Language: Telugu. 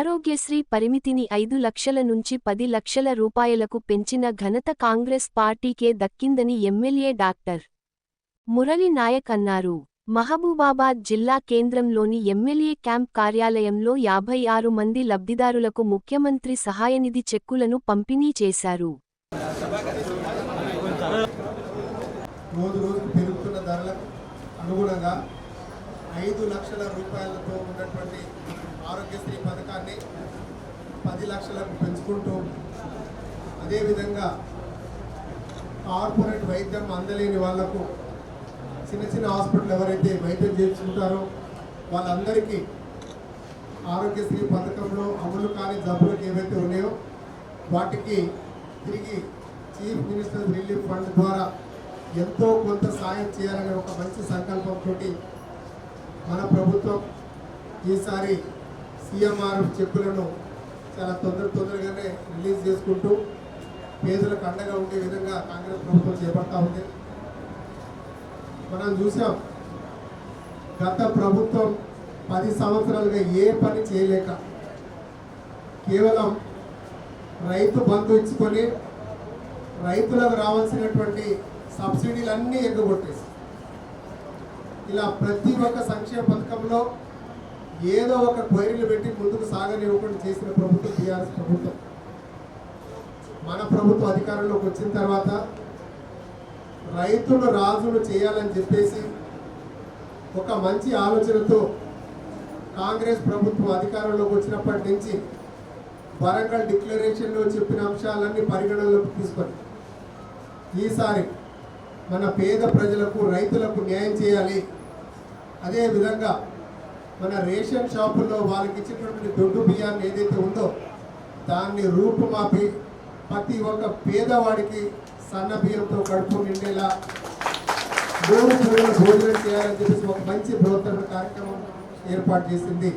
ఆరోగ్యశ్రీ పరిమితిని ఐదు లక్షల నుంచి పది లక్షల రూపాయలకు పెంచిన ఘనత కాంగ్రెస్ పార్టీకే దక్కిందని ఎమ్మెల్యే డాక్టర్ మురళి నాయక్ అన్నారు. మహబూబాబాద్ జిల్లా కేంద్రంలోని ఎమ్మెల్యే క్యాంప్ కార్యాలయంలో యాభై ఆరు మంది లబ్ధిదారులకు ముఖ్యమంత్రి సహాయనిధి చెక్కులను పంపిణీ చేశారు. ఐదు లక్షల రూపాయలతో ఉన్నటువంటి ఆరోగ్యశ్రీ పథకాన్ని పది లక్షలకు పెంచుకుంటూ అదేవిధంగా కార్పొరేట్ వైద్యం అందలేని వాళ్ళకు చిన్న చిన్న హాస్పిటల్ ఎవరైతే వైద్యం చేయించుకుంటారో వాళ్ళందరికీ ఆరోగ్యశ్రీ పథకంలో అమలు కాని జబ్బులకు ఏవైతే ఉన్నాయో వాటికి తిరిగి చీఫ్ మినిస్టర్ రిలీఫ్ ఫండ్ ద్వారా ఎంతో కొంత సాయం చేయాలనే ఒక మంచి సంకల్పంతో మన ప్రభుత్వం ఈసారి సీఎంఆర్ చెప్పులను చాలా తొందర తొందరగానే రిలీజ్ చేసుకుంటూ పేదలకు అండగా ఉండే విధంగా కాంగ్రెస్ ప్రభుత్వం చేపడతా ఉంది. మనం చూసాం గత ప్రభుత్వం పది సంవత్సరాలుగా ఏ పని చేయలేక కేవలం రైతు బంధు ఇచ్చుకొని రైతులకు రావాల్సినటువంటి సబ్సిడీలన్నీ ఎగ్గొట్టేసి ఇలా ప్రతి ఒక్క సంక్షేమ పథకంలో ఏదో ఒక క్వైరీలు పెట్టి ముందుకు సాగనివ్వకుండా చేసిన ప్రభుత్వం టీఆర్ఎస్ ప్రభుత్వం. మన ప్రభుత్వం అధికారంలోకి వచ్చిన తర్వాత రైతులు రాజులు చేయాలని చెప్పేసి ఒక మంచి ఆలోచనతో కాంగ్రెస్ ప్రభుత్వం అధికారంలోకి వచ్చినప్పటి నుంచి వరంగల్ డిక్లరేషన్లో చెప్పిన అంశాలన్నీ పరిగణనలోకి తీసుకొని ఈసారి మన పేద ప్రజలకు రైతులకు న్యాయం చేయాలి. అదేవిధంగా మన రేషన్ షాపుల్లో వాళ్ళకి ఇచ్చినటువంటి దొడ్డు బియ్యాన్ని ఏదైతే ఉందో దాన్ని రూపుమాపి ప్రతి ఒక్క పేదవాడికి సన్న బియ్యంతో కడుపు నిండేలా మూడు భోజనం చేయాలని చెప్పేసి ఒక మంచి ప్రవర్తన కార్యక్రమం ఏర్పాటు చేసింది.